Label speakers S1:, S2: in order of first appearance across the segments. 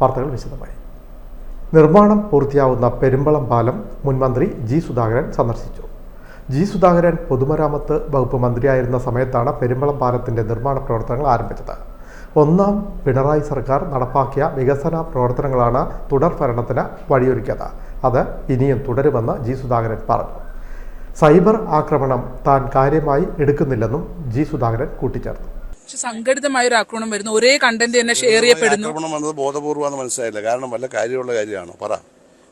S1: വാർത്തകൾ വിശദമായി. നിർമ്മാണം പൂർത്തിയാവുന്ന പെരുമ്പളം പാലം മുൻമന്ത്രി ജി സുധാകരൻ സന്ദർശിച്ചു. ജി സുധാകരൻ പൊതുമരാമത്ത് വകുപ്പ് മന്ത്രിയായിരുന്ന സമയത്താണ് പെരുമ്പളം പാലത്തിന്റെ നിർമ്മാണ പ്രവർത്തനങ്ങൾ ആരംഭിച്ചത്. ഒന്നാം പിണറായി സർക്കാർ നടപ്പാക്കിയ വികസന പ്രവർത്തനങ്ങളാണ് തുടർ ഭരണത്തിന് വഴിയൊരുക്കിയത്. അത് ഇനിയും തുടരുമെന്ന് ജി സുധാകരൻ പറഞ്ഞു. സൈബർ ആക്രമണം താൻ കാര്യമായി എടുക്കുന്നില്ലെന്നും ജി സുധാകരൻ കൂട്ടിച്ചേർത്തു.
S2: പക്ഷെ സംഘടിതമായ ഒരു ആക്രമണം വരുന്നു. ഒരേ കണ്ടന്റ് തന്നെ ഷെയർ ചെയ്യപ്പെടുന്നു.
S3: ആക്രമണം വന്നത് ബോധപൂർവം മനസ്സിലായില്ല. കാരണം വല്ല കാര്യമുള്ള കാര്യമാണോ? പറ.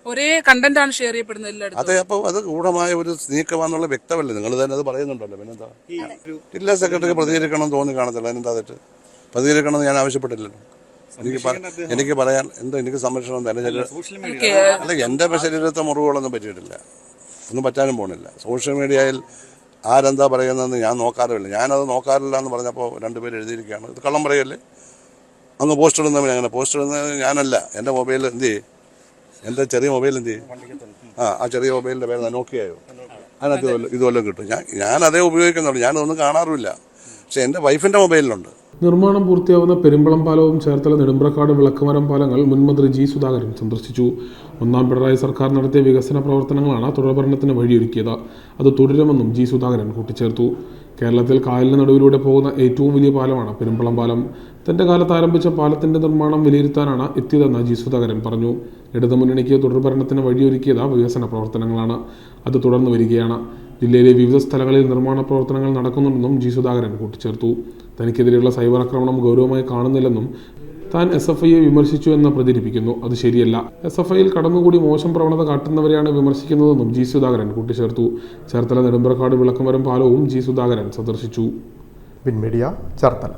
S2: ഒരേ കണ്ടന്റ് ആണ് ഷെയർ ചെയ്യപ്പെടുന്നത് എല്ലായിടത്തും.
S3: അതെ അപ്പൊ അത് ഗൂഢമായ ഒരു നീക്കമാന്നുള്ള വ്യക്തമല്ലേ. നിങ്ങൾ തന്നെ അത് പറയുന്നുണ്ടല്ലോ. പിന്നെന്താ? ജില്ലാ സെക്രട്ടറിക്ക് പ്രതികരിക്കണം എന്ന് തോന്നി കാണത്തില്ല. അതിനെന്താ തെറ്റ്? പ്രതികരിക്കണം എന്ന് ഞാൻ ആവശ്യപ്പെട്ടില്ലല്ലോ. എനിക്ക് എനിക്ക് പറയാൻ എന്തോ എനിക്ക് സംരക്ഷണം തന്നെ അല്ല എന്റെ ശരീരത്തെ മുറിവുകളൊന്നും പറ്റിയിട്ടില്ല. ഒന്നും പറ്റാനും പോണില്ല സോഷ്യൽ മീഡിയയിൽ ആരെന്താ പറയുന്നതെന്ന് ഞാൻ നോക്കാറില്ല ഞാനത് നോക്കാറില്ല എന്ന് പറഞ്ഞപ്പോൾ രണ്ടുപേർ എഴുതിയിരിക്കുകയാണ്. ഇത് കള്ളം പറയല്ലേ? അങ്ങ് പോസ്റ്റ് ഇടുന്നവൻ അങ്ങനെ പോസ്റ്റ് ഇടുന്നത് ഞാനല്ല. എന്റെ മൊബൈൽ എന്ത് ചെയ്യും? എന്റെ ചെറിയ മൊബൈൽ എന്ത് ചെയ്യും? ആ ആ ചെറിയ മൊബൈലിന്റെ പേര് നോക്കിയായോ? അതിനകത്ത് ഇതുപോലെ കിട്ടും. ഞാൻ ഞാൻ അതേ ഉപയോഗിക്കുന്നുള്ളൂ. ഞാനതൊന്നും കാണാറുമില്ല. പക്ഷേ എന്റെ വൈഫിന്റെ മൊബൈലിലുണ്ട്.
S4: നിർമ്മാണം പൂർത്തിയാവുന്ന പെരുമ്പളം പാലവും ചേർത്തല നെടുമ്പ്രക്കാട് വിളക്കുമരം പാലങ്ങൾ മുൻമന്ത്രി ജി സുധാകരൻ സന്ദർശിച്ചു. ഒന്നാം പിണറായി സർക്കാർ നടത്തിയ വികസന പ്രവർത്തനങ്ങളാണ് തുടർഭരണത്തിന് വഴിയൊരുക്കിയത്. അത് തുടരുമെന്നും ജി സുധാകരൻ കൂട്ടിച്ചേർത്തു. കേരളത്തിൽ കായലിന് നടുവിലൂടെ പോകുന്ന ഏറ്റവും വലിയ പാലമാണ് പെരുമ്പളം പാലം. തന്റെ കാലത്ത് ആരംഭിച്ച പാലത്തിന്റെ നിർമ്മാണം വിലയിരുത്താനാണ് എത്തിയതെന്ന് ജി സുധാകരൻ പറഞ്ഞു. ഇടതുമുന്നണിക്ക് തുടർഭരണത്തിന് വഴിയൊരുക്കിയത് വികസന പ്രവർത്തനങ്ങളാണ്. അത് തുടർന്നു വരികയാണ്. ജില്ലയിലെ വിവിധ സ്ഥലങ്ങളിൽ നിർമ്മാണ പ്രവർത്തനങ്ങൾ നടക്കുന്നുണ്ടെന്നും ജി സുധാകരൻ കൂട്ടിച്ചേർത്തു. തനിക്കെതിരെയുള്ള സൈബർ ആക്രമണം ഗൗരവമായി കാണുന്നില്ലെന്നും താൻ എസ് എഫ് ഐയെ വിമർശിച്ചു എന്ന് പ്രചരിപ്പിക്കുന്നു. അത് ശരിയല്ല. എസ് എഫ് ഐയിൽ കടന്നുകൂടി മോശം പ്രവണത കാട്ടുന്നവരെയാണ് വിമർശിക്കുന്നതെന്നും ജി സുധാകരൻ കൂട്ടിച്ചേർത്തു. ചേർത്തല നെടുമ്പ്രക്കാട് വിളക്കുമരം പാലവും ജി സുധാകരൻ സന്ദർശിച്ചു.
S1: ചേർത്തല.